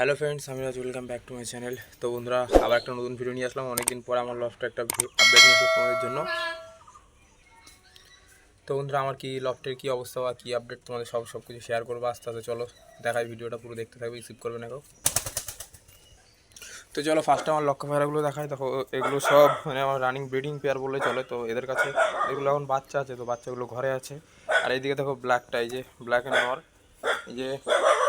Hello friends আমি Raj welcome back to my channel তো বন্ধুরা, আবার একটা নতুন ভিডিও নিয়ে আসলাম। অনেকদিন পর আমার লফটে একটা আপডেট নিয়ে এসেছি তোমাদের জন্য। তো বন্ধুরা, আমার কি লফটের কী অবস্থা বা কী আপডেট তোমাদের সব সব কিছু শেয়ার করব। আস্তে আস্তে চলো, দেখাই ভিডিওটা পুরো দেখতে থাকবে রিসিভ করবে না তো চলো ফার্স্টে আমার লক্ষ্য পেয়ারাগুলো দেখাই। দেখো, এগুলো সব মানে আমার রানিং ব্রিডিং পেয়ার বলে চলে। তো এদের কাছে, এগুলো এখন বাচ্চা আছে, তো বাচ্চাগুলো ঘরে আছে। আর এইদিকে দেখো ব্ল্যাকটা এই যে ব্ল্যাক অ্যান্ড নেওয়ার এই যে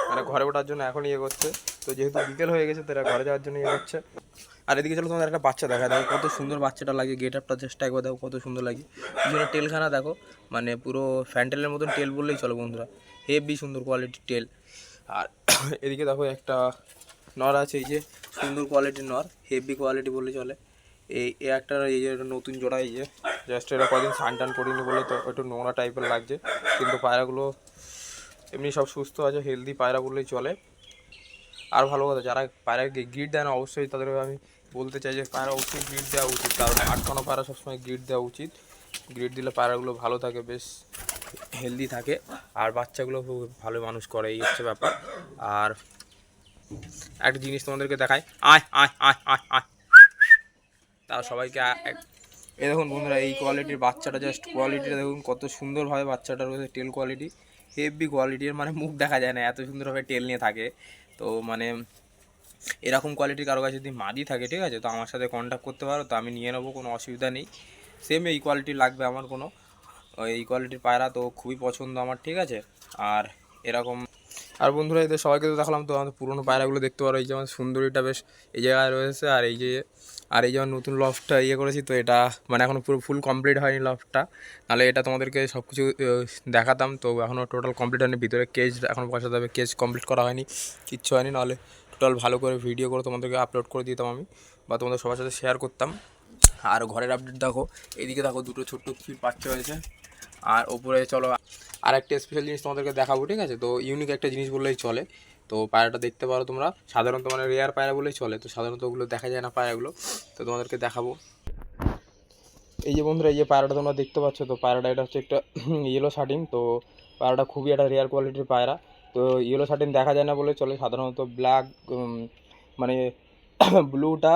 মানে ঘরে ওঠার জন্য এখন ইয়ে করছে তো যেহেতু বিকেল হয়ে গেছে তারা ঘরে যাওয়ার জন্য ইয়ে আর এদিকে চলো, তোমাদের একটা বাচ্চা দেখা দেখো কত সুন্দর বাচ্চাটা লাগে গেট আপটা চেষ্টা একবার দেখো, কত সুন্দর লাগে। পিছনে টেলখানা দেখো মানে পুরো ফ্যান্টেলের মতন টেল বললেই চলো বন্ধুরা হেভি সুন্দর কোয়ালিটির টেল। আর এদিকে দেখো একটা নর আছে, এই যে সুন্দর কোয়ালিটির নর হেভি কোয়ালিটি বললে চলে। এই একটা, এই যে নতুন জোড়া, এই যে জাস্ট এটা কদিন সান টান করিনি বলে তো একটু নোংরা টাইপের লাগছে, কিন্তু পায়রাগুলো এমনি সব সুস্থ আছে হেলদি পায়রা বললেই চলে। আর ভালো কথা, যারা পায়রাকে গিট দেয় না, অবশ্যই তাদেরকে আমি বলতে চাই যে পায়রা অবশ্যই গিট দেওয়া উচিত। কারণ আটকানো পায়রা সবসময় গিট দেওয়া উচিত। গ্রিড দিলে পায়রাগুলো ভালো থাকে, বেশ হেলদি থাকে। আর বাচ্চাগুলো খুব ভালো মানুষ করে, এই হচ্ছে ব্যাপার। আর একটা জিনিস তোমাদেরকে দেখায় আয় আয় আয় আয় আয়। তাও সবাইকে এই দেখুন বন্ধুরা, এই কোয়ালিটির বাচ্চাটা জাস্ট কোয়ালিটিটা দেখুন, কত সুন্দরভাবে বাচ্চাটা রয়েছে টেল কোয়ালিটি হেভি কোয়ালিটির মানে মুখ দেখা যায় না, এত সুন্দরভাবে টেল নিয়ে থাকে। তো মানে এরকম কোয়ালিটির কারও কাছে যদি মাদি থাকে, ঠিক আছে? তো আমার সাথে কন্ট্যাক্ট করতে পারো, তো আমি নিয়ে নেব, কোনো অসুবিধা নেই। সেম এই কোয়ালিটি লাগবে আমার কোনো। এই কোয়ালিটির পায়রা তো খুবই পছন্দ আমার, ঠিক আছে? আর এরকম আর বন্ধুরা এদের সবাইকে তো দেখালাম, তো আমাদের পুরোনো পায়রাগুলো দেখতে পারো। এই যে আমার সুন্দরীটা বেশ এই জায়গায় রয়েছে, আর এই যে, আর এই যে আমার নতুন লফটটা ইয়ে করেছি, তো এটা মানে এখনও পুরো ফুল কমপ্লিট হয়নি লফটটা নাহলে এটা তোমাদেরকে সব কিছু দেখাতাম। তো এখনও টোটাল কমপ্লিট হয়নি, ভিতরে কেজ এখন বসাতে হবে কেজ কমপ্লিট করা হয়নি, কিচ্ছু হয়নি। নাহলে টোটাল ভালো করে ভিডিও করে তোমাদেরকে আপলোড করে দিতাম আমি, বা তোমাদের সবার সাথে শেয়ার করতাম। আর ঘরের আপডেট দেখো, এদিকে দেখো দুটো ছোট্ট ফিট বাচ্চা হয়েছে। আর ওপরে চলো আর একটা স্পেশাল জিনিস তোমাদেরকে দেখাবো, ঠিক আছে? তো ইউনিক একটা জিনিস বললেই চলে। তো পায়রাটা দেখতে পারো তোমরা। সাধারণত মানে রেয়ার পায়রা বলেই চলে। তো সাধারণত ওগুলো দেখা যায় না পায়রাগুলো। তো তোমাদেরকে দেখাবো। এই যে বন্ধুরা, এই যে পায়রাটা তোমরা দেখতে পাচ্ছ, তো পায়রাটা এটা হচ্ছে একটা ইয়েলো শার্টিং তো পায়রাটা খুবই একটা রেয়ার কোয়ালিটির পায়রা। তো ইয়েলো শার্টিং দেখা যায় না বলে চলে। সাধারণত ব্ল্যাক মানে ব্লুটা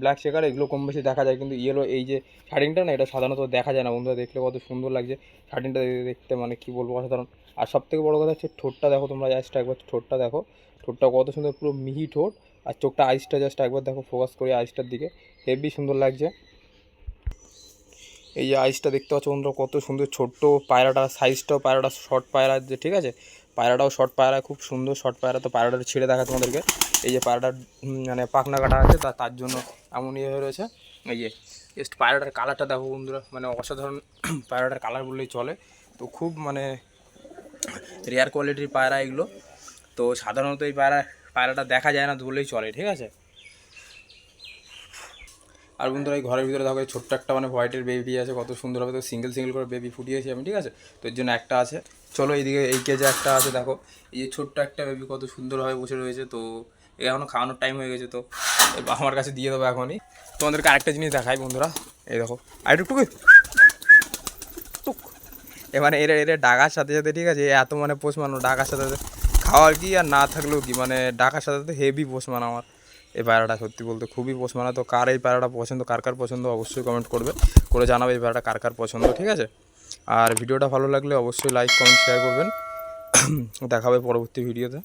ব্ল্যাক শেকার এগুলো কম বেশি দেখা যায়। কিন্তু ইয়েলো এই যে শার্টিংটা না, এটা সাধারণত দেখা যায় না। বন্ধুরা, দেখলে কত সুন্দর লাগছে শার্টিংটা দেখতে। মানে কি বলব, অসাধারণ। আর সব থেকে বড়ো কথা হচ্ছে ঠোঁটটা দেখো তোমরা জাস্ট একবার ঠোঁটটা দেখো। ঠোঁটটা কত সুন্দর, পুরো মিহি ঠোঁট। আর চোখটা আইসটা জাস্ট একবার দেখো ফোকাস করে আইসটার দিকে। হেভি সুন্দর লাগছে। এই যে আইসটা দেখতে পাচ্ছ বন্ধুরা, কত সুন্দর ছোট্ট পায়রাটা সাইজটাও পায়রাটা শর্ট পায়রা যে, ঠিক আছে? পায়রাটাও শর্ট পায়রা, খুব সুন্দর শর্ট পায়রা। তো পায়রাটা ছিঁড়ে দেখা তোমাদেরকে। এই যে পায়রাটার মানে পাখনা কাটা আছে তার জন্য এমন ইয়ে হয়ে রয়েছে। এই যে জাস্ট পায়রাটার কালারটা দেখো বন্ধুরা মানে অসাধারণ পায়রাটার কালার বললেই চলে। তো খুব মানে রেয়ার কোয়ালিটির পায়রা এগুলো। তো সাধারণত এই পায়রা, পায়রাটা দেখা যায় না বললেই চলে, ঠিক আছে? আর বন্ধুরা, এই ঘরের ভিতরে দেখো ছোট্ট একটা মানে হোয়াইটের বেবি আছে, কত সুন্দরভাবে তো সিঙ্গেল সিঙ্গেল করে বেবি ফুটিয়েছি আমি, ঠিক আছে? তো এর জন্য একটা আছে। চলো এইদিকে, এই কেজে একটা আছে, দেখো। এই যে ছোট্ট একটা বেবি কত সুন্দরভাবে বসে রয়েছে, তো এখনও খাওয়ানোর টাইম হয়ে গেছে, তো আমার কাছে দিয়ে দেবো এখনই। তোমাদেরকে আরেকটা জিনিস দেখাই বন্ধুরা, এই দেখো। আর একটু টুক এবারে এর এর ডাকার সাথে সাথে, ঠিক আছে এত মানে পোষ মানো ডাকার সাথে সাথে খাওয়ার কি আর না থাকলেও কি মানে ডাকার সাথে সাথে হেভি পোষ মানা আমার। এই পায়রাটা সত্যি বলতে খুবই মানে তো কার এই পায়রাটা পছন্দ, কার কার পছন্দ অবশ্যই কমেন্ট করবে। করে জানাবে এই পায়রাটা কার কার পছন্দ, ঠিক আছে? আর ভিডিওটা ভালো লাগলে অবশ্যই লাইক কমেন্ট শেয়ার করবেন। দেখাবে পরবর্তী ভিডিওতে